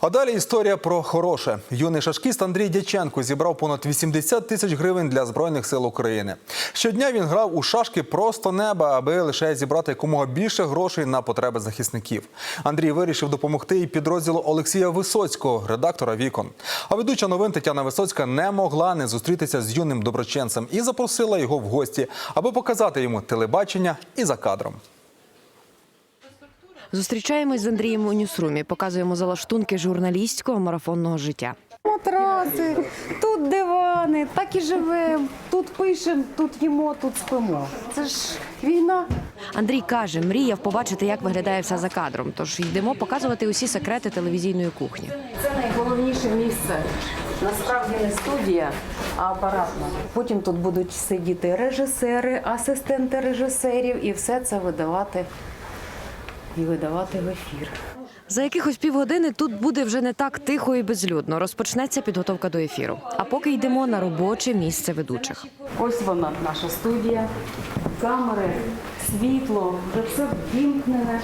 А далі історія про хороше. Юний шашкіст Андрій Дяченко зібрав понад 80 тисяч гривень для збройних сил України. Щодня він грав у шашки просто неба, аби лише зібрати якомога більше грошей на потреби захисників. Андрій вирішив допомогти і підрозділу Олексія Висоцького, редактора Вікон. А ведуча новин Тетяна Висоцька не могла не зустрітися з юним доброченцем і запросила його в гості, аби показати йому телебачення і за кадром. Зустрічаємось з Андрієм у Ньюсрумі, показуємо залаштунки журналістського марафонного життя. Матраси, тут дивани, так і живемо. Тут пишемо, тут їмо, тут спимо. Це ж війна. Андрій каже, мріяв побачити, як виглядає все за кадром. Тож йдемо показувати усі секрети телевізійної кухні. Це найголовніше місце. Насправді не студія, а апаратна. Потім тут будуть сидіти режисери, асистенти режисерів і все це видавати і видавати в ефір. За якихось півгодини тут буде вже не так тихо і безлюдно. Розпочнеться підготовка до ефіру. А поки йдемо на робоче місце ведучих. Ось вона, наша студія, камери, світло, вже все ввімкнене.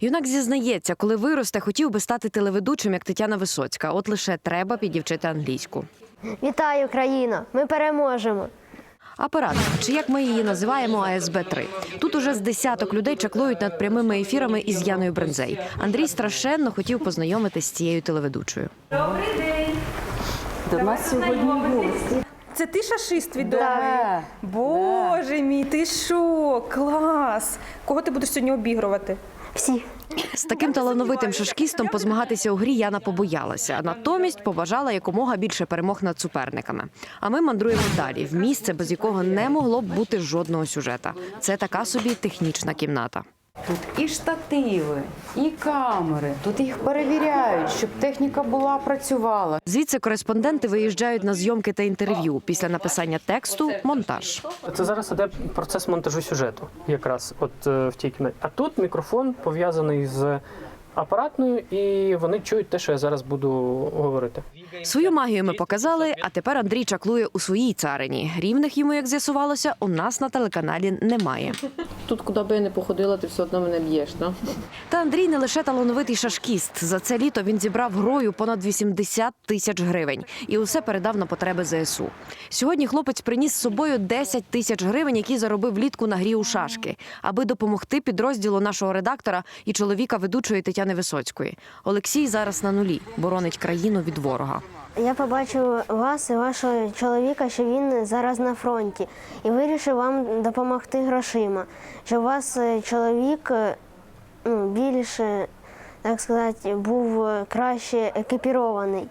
Юнак зізнається, коли виросте, хотів би стати телеведучим, як Тетяна Висоцька. От лише треба підівчити англійську. Вітаю, країно! Ми переможемо. Апарат, чи як ми її називаємо, АСБ 3 Тут уже з десяток людей чаклують над прямими ефірами із Яною Брензей. Андрій страшенно хотів познайомитись з цією телеведучою. До нас сьогодні гості. Це ти шашист відомий? Да. Боже мій, ти що? Клас! Кого ти будеш сьогодні обігрувати? Всі. З таким талановитим шашкістом позмагатися у грі Яна побоялася, а натомість побажала якомога більше перемог над суперниками. А ми мандруємо далі в місце, без якого не могло б бути жодного сюжета. Це така собі технічна кімната. Тут і штативи, і камери. Тут їх перевіряють, щоб техніка була, працювала. Звідси кореспонденти виїжджають на зйомки та інтерв'ю. Після написання тексту монтаж. Це зараз іде процес монтажу сюжету, якраз от е, в тій кімнаті. А тут мікрофон пов'язаний з апаратною, і вони чують те, що я зараз буду говорити. Свою магію ми показали, а тепер Андрій чаклує у своїй царині. Рівних йому, як з'ясувалося, у нас на телеканалі немає. Тут, куди би я не походила, ти все одно мене б'єш. Да? Та Андрій не лише талановитий шашкіст. За це літо він зібрав грою понад 80 тисяч гривень і усе передав на потреби ЗСУ. Сьогодні хлопець приніс з собою 10 тисяч гривень, які заробив влітку на грі у шашки, аби допомогти підрозділу нашого редактора і чоловіка ведучої Тетяни Висоцької. Олексій зараз на нулі боронить країну від ворога. Я побачив вас і вашого чоловіка, що він зараз на фронті, і вирішив вам допомогти грошима. Що у вас е, чоловік е, ну, більше, так сказати, був е, краще екіпірований.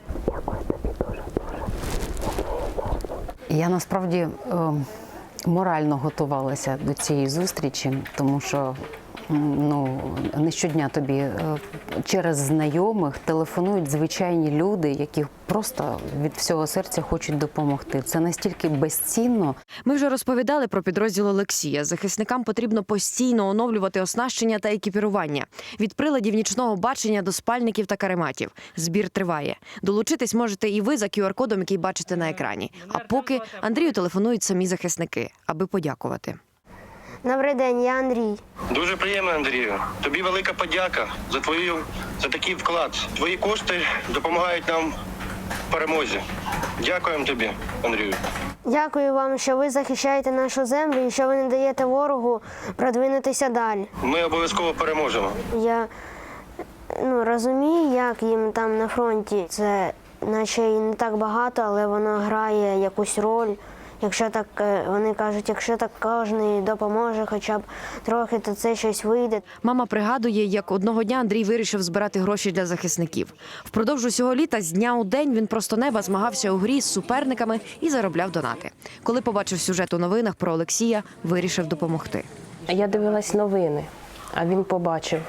Я насправді ем, морально готувалася до цієї зустрічі, тому що ну, не щодня тобі е, через знайомих телефонують звичайні люди, які просто від всього серця хочуть допомогти. Це настільки безцінно. Ми вже розповідали про підрозділ Олексія. Захисникам потрібно постійно оновлювати оснащення та екіпірування від приладів нічного бачення до спальників та карематів. Збір триває. Долучитись можете і ви за QR-кодом, який бачите на екрані. А поки Андрію телефонують самі захисники, аби подякувати. Добрий день, я Андрій. Дуже приємно, Андрію. Тобі велика подяка за твою за такий вклад. Твої кошти допомагають нам в перемозі. Дякуємо тобі, Андрію. Дякую вам, що ви захищаєте нашу землю і що ви не даєте ворогу продвинутися далі. Ми обов'язково переможемо. Я ну, розумію, як їм там на фронті. Це наче і не так багато, але воно грає якусь роль. Якщо так е, вони кажуть, якщо так кожен допоможе, хоча б трохи, то це щось вийде. Мама пригадує, як одного дня Андрій вирішив збирати гроші для захисників. Впродовж усього літа з дня у день він просто неба змагався у грі з суперниками і заробляв донати. Коли побачив сюжет у новинах про Олексія, вирішив допомогти. Я дивилась новини, а він побачив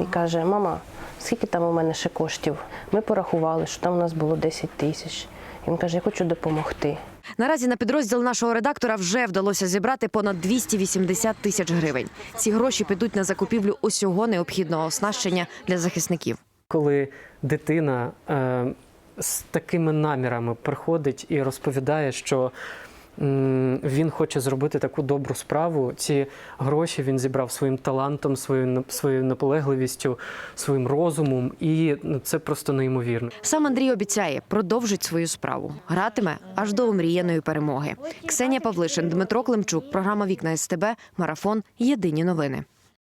і каже: Мама, скільки там у мене ще коштів? Ми порахували, що там у нас було 10 тисяч. Він каже, я хочу допомогти. Наразі на підрозділ нашого редактора вже вдалося зібрати понад 280 тисяч гривень. Ці гроші підуть на закупівлю усього необхідного оснащення для захисників. Коли дитина е, з такими намірами приходить і розповідає, що Він хоче зробити таку добру справу. Ці гроші він зібрав своїм талантом, своєю своєю наполегливістю, своїм розумом, і ну, це просто неймовірно. Сам Андрій обіцяє, продовжить свою справу. Гратиме аж до омріяної перемоги. Ксенія Павлишин, Дмитро Климчук. Програма Вікна СТБ. Марафон. Єдині новини.